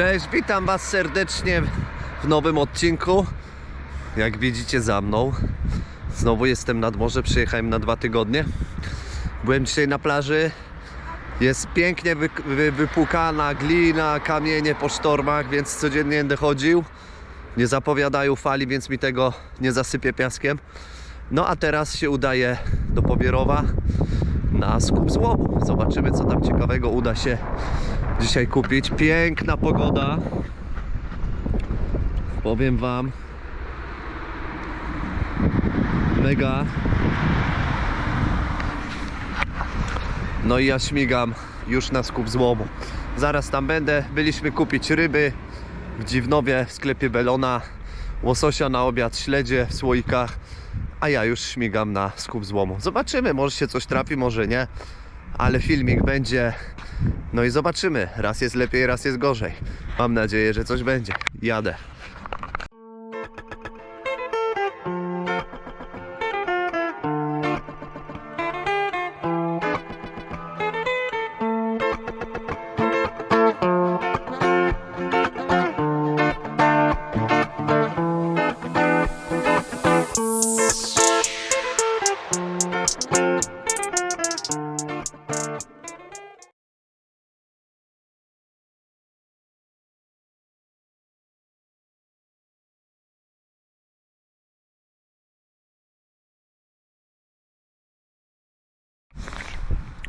Cześć, witam Was serdecznie w nowym odcinku. Jak widzicie za mną, znowu jestem nad morze, przyjechałem na dwa tygodnie. Byłem dzisiaj na plaży. Jest pięknie wy, wy, wypłukana glina, kamienie po sztormach, więc codziennie będę chodził. Nie zapowiadają fali, więc mi tego nie zasypie piaskiem. No a teraz się udaje do Pobierowa na skup złomu. Zobaczymy, co tam ciekawego uda się dzisiaj kupić. Piękna pogoda. Powiem Wam. Mega. No i ja śmigam już na skup złomu. Zaraz tam będę. Byliśmy kupić ryby w Dziwnowie w sklepie Belona. Łososia na obiad, śledzie w słoikach. A ja już śmigam na skup złomu. Zobaczymy, może się coś trafi, może nie. Ale filmik będzie. No i zobaczymy. Raz jest lepiej, raz jest gorzej. Mam nadzieję, że coś będzie. Jadę.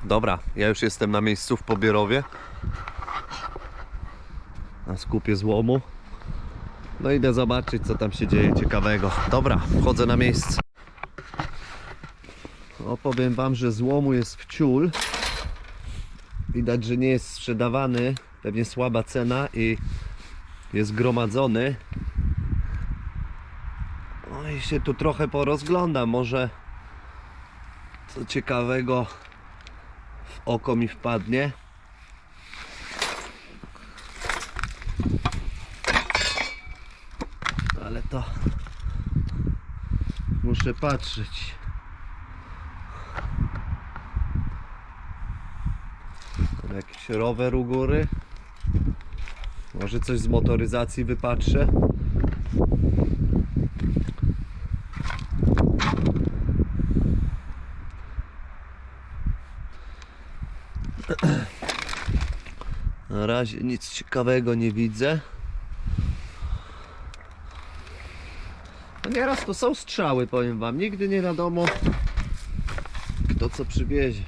Dobra, ja już jestem na miejscu w Pobierowie. Na skupie złomu. No idę zobaczyć, co tam się dzieje ciekawego. Dobra, wchodzę na miejsce. Opowiem Wam, że złomu jest w ciul. Widać, że nie jest sprzedawany. Pewnie słaba cena i jest gromadzony. No i się tu trochę porozglądam. Może co ciekawego w oko mi wpadnie. Ale to muszę patrzeć. Tam jakiś rower u góry. Może coś z motoryzacji wypatrzę. Razie nic ciekawego nie widzę. No nieraz to są strzały, powiem wam. Nigdy nie wiadomo, kto co przywiezie.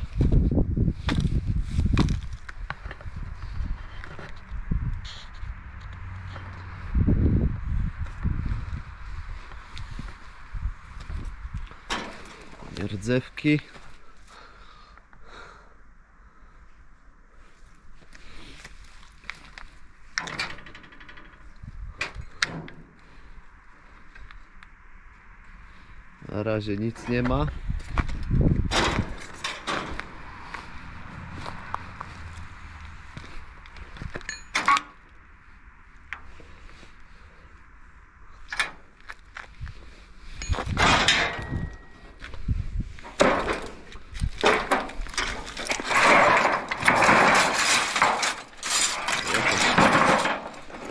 Rdzewki. Razie nic nie ma.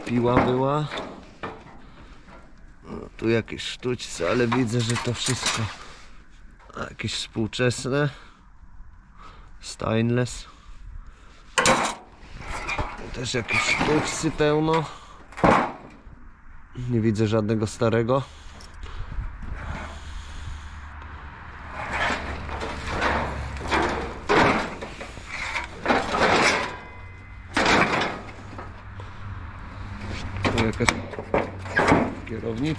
Piła była. Tu jakieś sztućce, ale widzę, że to wszystko jakieś współczesne. Stainless. Też jakieś sztućcy pełno. Nie widzę żadnego starego. Tu jakaś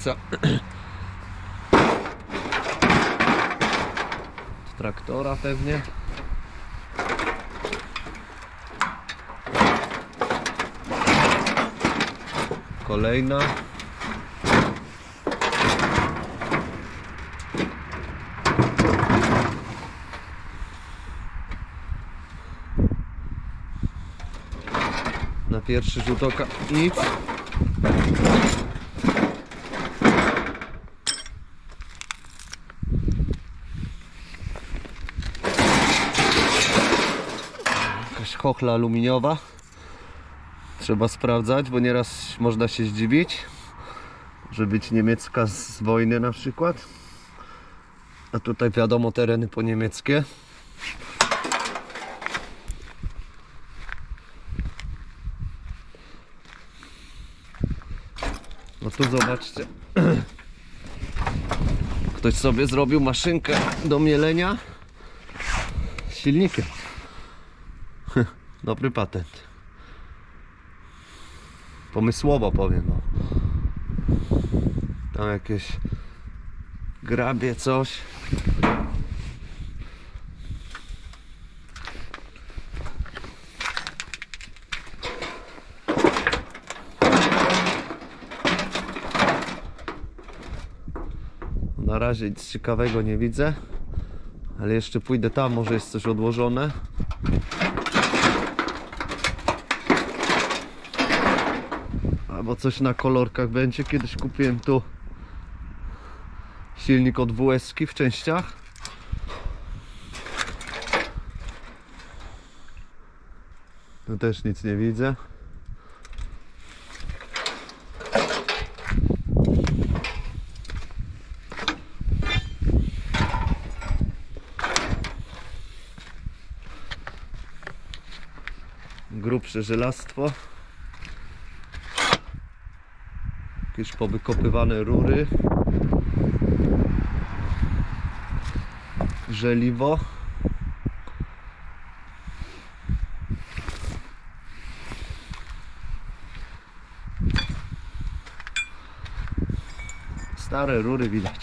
kierownica traktora pewnie. Kolejna. Na pierwszy rzut oka. Nic Jakaś chochla aluminiowa. Trzeba sprawdzać, bo nieraz można się zdziwić, że być niemiecka z wojny na przykład. A tutaj wiadomo tereny po niemieckie. No tu zobaczcie. Ktoś sobie zrobił maszynkę do mielenia silnikiem. Dobry patent. Pomysłowo powiem. No. Tam jakieś grabie coś. Na razie nic ciekawego nie widzę, ale jeszcze pójdę tam, może jest coś odłożone. Albo coś na kolorkach będzie. Kiedyś kupiłem tu silnik od WS w częściach. Tu też nic nie widzę. Grubsze żelastwo. Jakieś powykopywane rury. Żeliwo. Stare rury widać.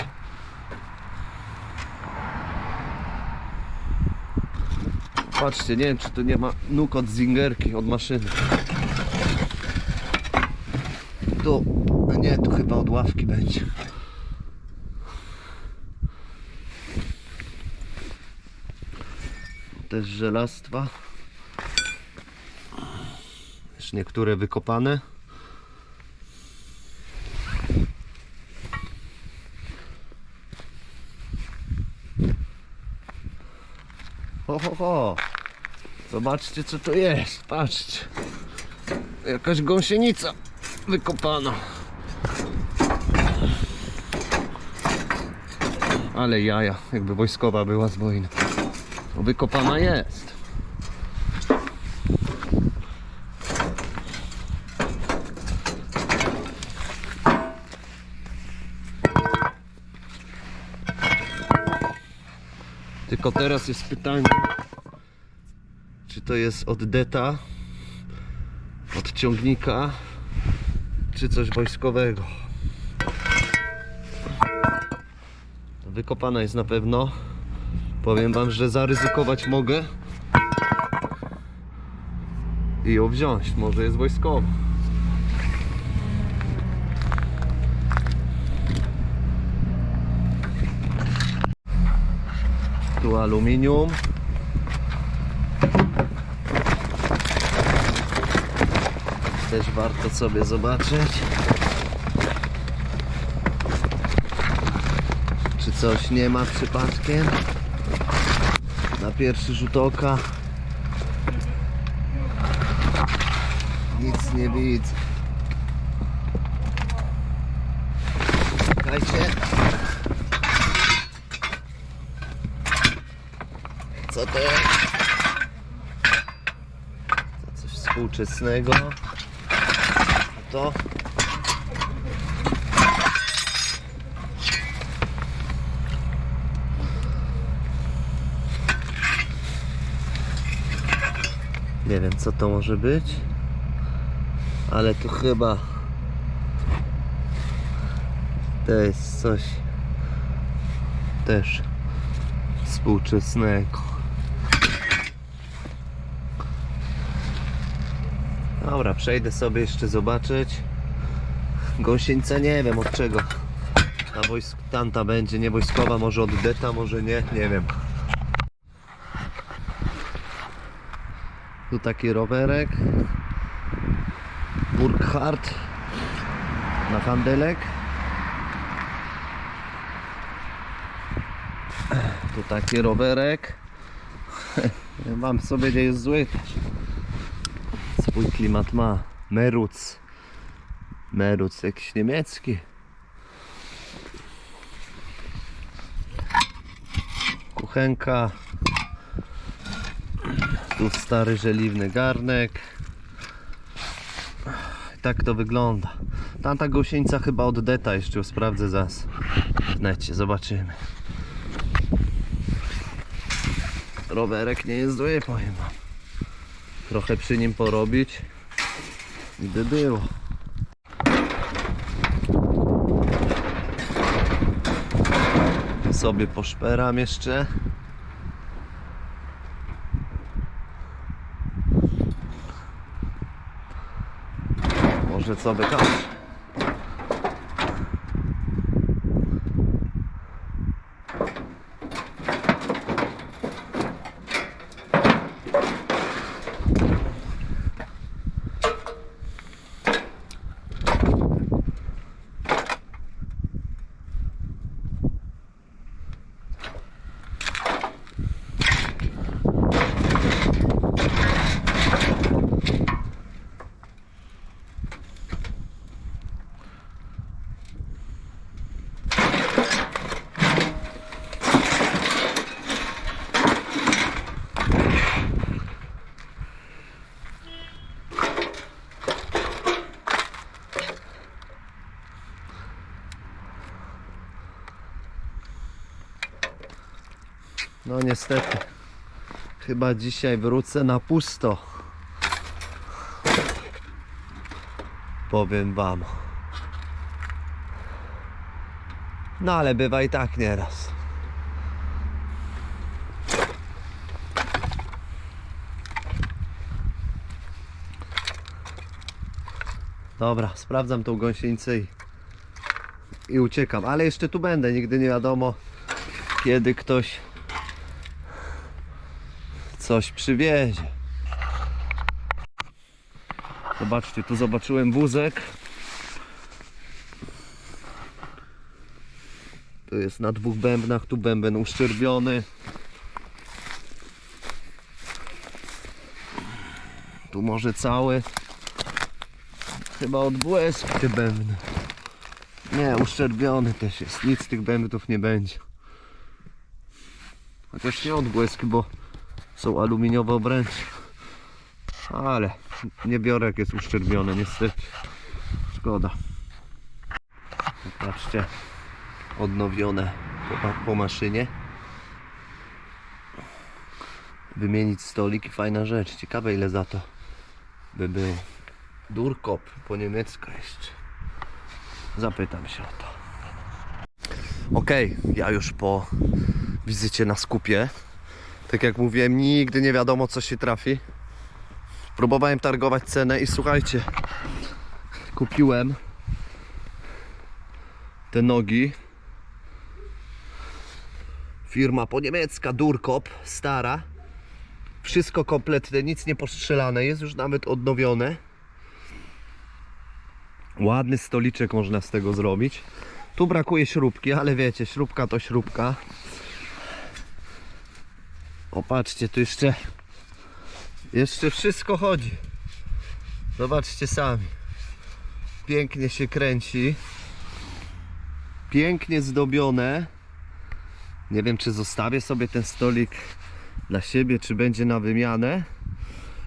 Patrzcie, nie wiem czy tu nie ma nóg od zingerki, od maszyny. Tu, a nie, tu chyba od ławki będzie. Też żelastwa. Też niektóre wykopane. Ho, ho, ho. Zobaczcie co to jest, patrzcie. Jakaś gąsienica wykopana. Ale jaja, jakby wojskowa była z wojny. Wykopana jest. Tylko teraz jest pytanie, czy to jest od deta, od ciągnika, czy coś wojskowego. Wykopana jest na pewno. Powiem wam, że zaryzykować mogę i ją wziąć. Może jest wojskowa. Tu aluminium. Też warto sobie zobaczyć. Czy coś nie ma przypadkiem? Na pierwszy rzut oka nic nie widzę. Czekajcie. Co to jest? Coś współczesnego. To. Nie wiem co to może być Ale to chyba To jest coś Też Współczesnego Dobra, przejdę sobie jeszcze zobaczyć Gąsienica nie wiem od czego Ta wojsk, tamta będzie nie wojskowa, może od deta, może nie, nie wiem Tu taki rowerek. Burkhardt na handelek. Tu taki rowerek. Mam sobie nie jest zły. Swój klimat ma. Meruc. Meruc jakiś niemiecki. Kuchenka. Tu stary żeliwny garnek. Tak to wygląda. Tamta gąsienica chyba oddeta jeszcze sprawdzę zaraz w necie, zobaczymy. Rowerek nie jest zły, powiem wam. Trochę przy nim porobić i by było. Sobie poszperam jeszcze. Może co wykaże. No niestety. Chyba dzisiaj wrócę na pusto. Powiem wam. No ale bywa i tak nieraz. Dobra, sprawdzam tą gąsienicę i, i uciekam. Ale jeszcze tu będę, nigdy nie wiadomo kiedy ktoś coś przywiezie. Zobaczcie, tu zobaczyłem wózek. To jest na dwóch bębnach, tu bęben uszczerbiony. Tu może cały. Chyba odbłysk te bębny. Nie, uszczerbiony też jest. Nic z tych bębnów nie będzie. Chociaż nie odbłyski, bo są aluminiowe obręcze. Ale nie biorę jak jest uszczerbione, niestety. Szkoda. Patrzcie, odnowione po, po maszynie. Wymienić stolik i fajna rzecz. Ciekawe ile za to by był. Durkop po niemiecku jeszcze. Zapytam się o to. Okej, ja już po wizycie na skupie. Tak jak mówiłem, nigdy nie wiadomo co się trafi. Próbowałem targować cenę i słuchajcie, kupiłem te nogi. Firma po niemiecka Durkop, stara. Wszystko kompletne, nic nie postrzelane, jest już nawet odnowione. Ładny stoliczek można z tego zrobić. Tu brakuje śrubki, ale wiecie, śrubka to śrubka. Opatrzcie, tu jeszcze jeszcze wszystko chodzi. Zobaczcie sami. Pięknie się kręci. Pięknie zdobione. Nie wiem, czy zostawię sobie ten stolik dla siebie, czy będzie na wymianę.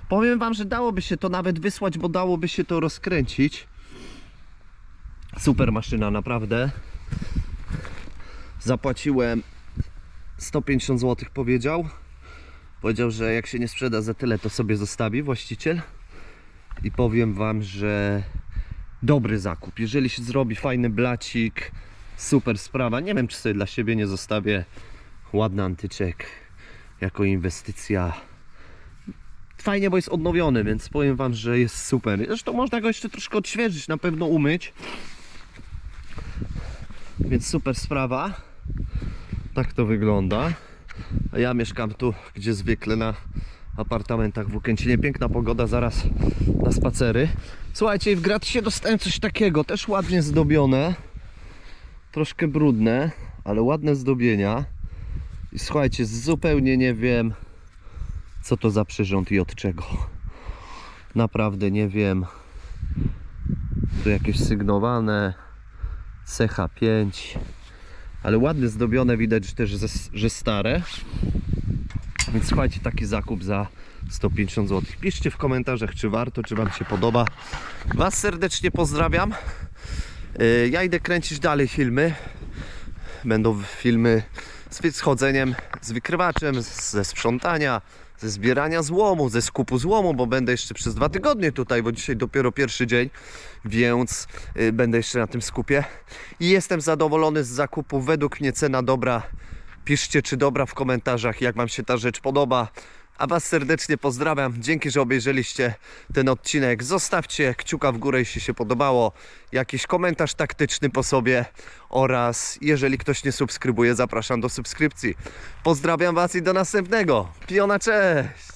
Powiem wam, że dałoby się to nawet wysłać, bo dałoby się to rozkręcić. Super maszyna, naprawdę. Zapłaciłem 150 zł, powiedział. Powiedział, że jak się nie sprzeda za tyle, to sobie zostawi właściciel. I powiem wam, że dobry zakup. Jeżeli się zrobi fajny blacik, super sprawa. Nie wiem, czy sobie dla siebie nie zostawię ładny antyczek jako inwestycja. Fajnie, bo jest odnowiony, więc powiem wam, że jest super. Zresztą można go jeszcze troszkę odświeżyć, na pewno umyć. Więc super sprawa. Tak to wygląda. Ja mieszkam tu, gdzie zwykle na apartamentach w Łukęcinie. Piękna pogoda, zaraz na spacery. Słuchajcie, w gratisie dostałem coś takiego, też ładnie zdobione. Troszkę brudne, ale ładne zdobienia. I słuchajcie, zupełnie nie wiem, co to za przyrząd i od czego. Naprawdę nie wiem. Tu jakieś sygnowane CH5 ale ładnie zdobione widać też, że, stare. Więc słuchajcie taki zakup za 150 zł piszcie w komentarzach czy warto, czy wam się podoba. Was serdecznie pozdrawiam. Yy, ja idę kręcić dalej filmy. Będą filmy z schodzeniem z wykrywaczem, ze sprzątania, ze zbierania złomu, ze skupu złomu, bo będę jeszcze przez dwa tygodnie tutaj, bo dzisiaj dopiero pierwszy dzień, więc y, będę jeszcze na tym skupie. I jestem zadowolony z zakupu. Według mnie cena dobra. Piszcie, czy dobra w komentarzach, jak Wam się ta rzecz podoba. A Was serdecznie pozdrawiam. Dzięki, że obejrzeliście ten odcinek. Zostawcie kciuka w górę, jeśli się podobało. Jakiś komentarz taktyczny po sobie. Oraz jeżeli ktoś nie subskrybuje, zapraszam do subskrypcji. Pozdrawiam Was i do następnego. Piona, cześć!